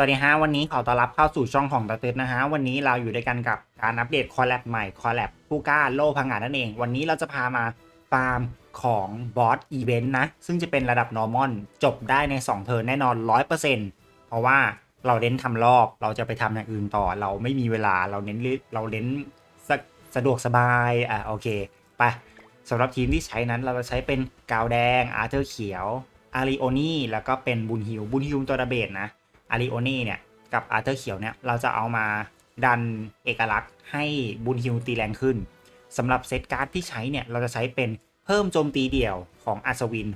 วัสดีฮะวันนี้ขอต้อนรับเข้าสู่ช่องของตาตึ๊ดนะฮะวันนี้เราอยู่ด้วยกันกับการอัปเดตคอลแลบใหม่คอลแลบผู้กล้าโลพังงานนั่นเอง วันนี้เราจะพามาฟาร์มของบอสอีเวนต์นะ ซึ่งจะเป็นระดับ normal จบได้ใน 2 เทิร์นแน่นอน 100%เพราะว่าเราเน้นทำรอบเราจะไปทำอย่างอื่นต่อ เราไม่มีเวลาเราเน้นเราเน้นสะสะดวกสบายอะโอเคไปสำหรับทีมที่ใช้นั้นเราจะใช้เป็นกาวแดงอาร์เธอร์เขียวอาริโอนี่แล้วก็เป็นบุญฮิวบุญฮิวตัวระเบดนะ อาริโอเน่เนี่ยกับอาร์เธอร์เขียวเนี่ยเราจะเอามาดันเอกลักษณ์ให้บุญฮิวตีแรงขึ้นสำหรับเซตการ์ดที่ใช้เนี่ยเราจะใช้เป็นเพิ่มโจมตีเดี่ยวของอัศวิน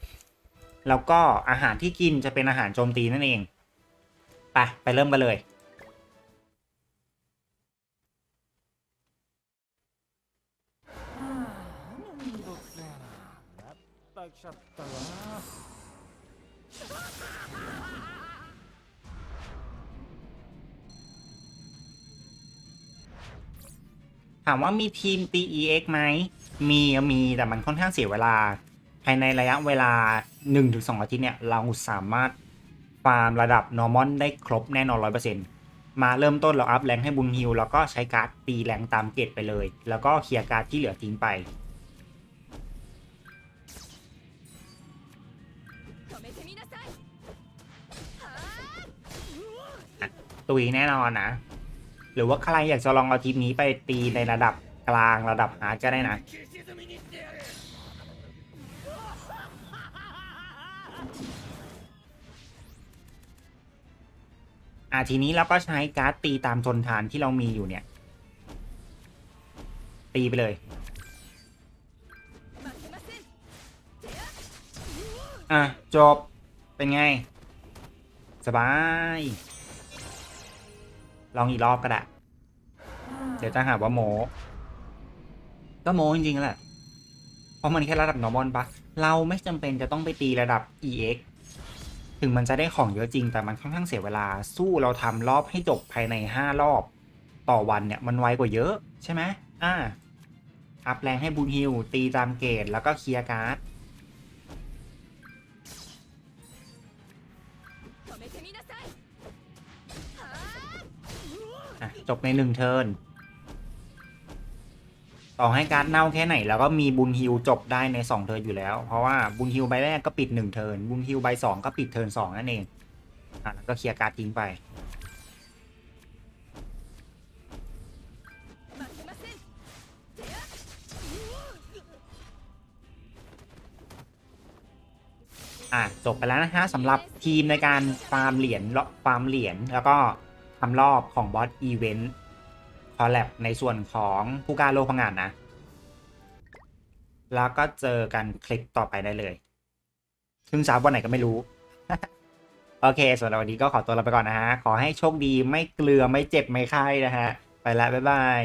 6%แล้วก็อาหารที่กินจะเป็นอาหารโจมตีนั่นเอง ไป ไปเริ่มกันเลยめ ถามว่ามีทีมตี EX ไหม มีมีแต่มันค่อนข้างเสียเวลา ภายในระยะเวลา 1-2 อาทิตย์เนี่ย เราสามารถฟาร์มระดับนอร์มอนได้ครบแน่นอน 100%มาเริ่มต้นเราอัพแรงให้บุญฮิว แล้วก็ใช้การ์ดตีแรงตามเกตไปเลย แล้วก็เคลียร์การ์ดที่เหลือทิ้งไปตุยแน่นอนนะ หรือว่าใครอยากจะลองเอาทีมนี้ไปตีในระดับกลางระดับหาก็ได้นะอะทีนี้เราก็ใช้การ์ดตีตามทนทานที่เรามีอยู่เนี่ย ตีไปเลยอะจบเป็นไง สบาย ลองอีกรอบก็ได้ เดี๋ยวจะหาว่าโมก็โมจริงๆแหละ เพราะมันแค่ระดับ normal ปะเราไม่จำเป็นจะต้องไปตีระดับ EX ถึงมันจะได้ของเยอะจริง แต่มันค่อนข้างเสียเวลา สู้เราทำรอบให้จบภายใน 5 รอบ ต่อวันเนี่ยมันไวกว่าเยอะใช่ไหมอ่าอัพแรงให้บูนฮิลตีตามเกตแล้วก็เคลียร์การ์ด จบในหนึ่งเทิร์นต่อให้การเน่าแค่ไหน แล้วก็มีบุญฮิวจบได้ในสองเทิร์นอยู่แล้ว เพราะว่าบุญฮิวใบแรกก็ปิดหนึ่งเทิร์นบุญฮิวใบสองก็ปิดเทิร์นงนั่นเองอะแล้วก็เคลียร์การ์ดทิ้งไปจบไปแล้วนะฮะสำหรับทีมในการฟาร์มเหรียญฟาร์มเหรียญแล้วก็ ทำรอบของบอสอีเวนต์คอลแลบในส่วนของผู้กล้าโลกพังงานนะ แล้วก็เจอกันคลิปต่อไปได้เลยซึ่งสาวันไหนก็ไม่รู้ โอเคส่วนวันนี้ก็ขอตัวลาไปก่อนนะฮะ ขอให้โชคดีไม่เกลือไม่เจ็บไม่ไข้นะฮะ ไปแล้วบ๊ายบาย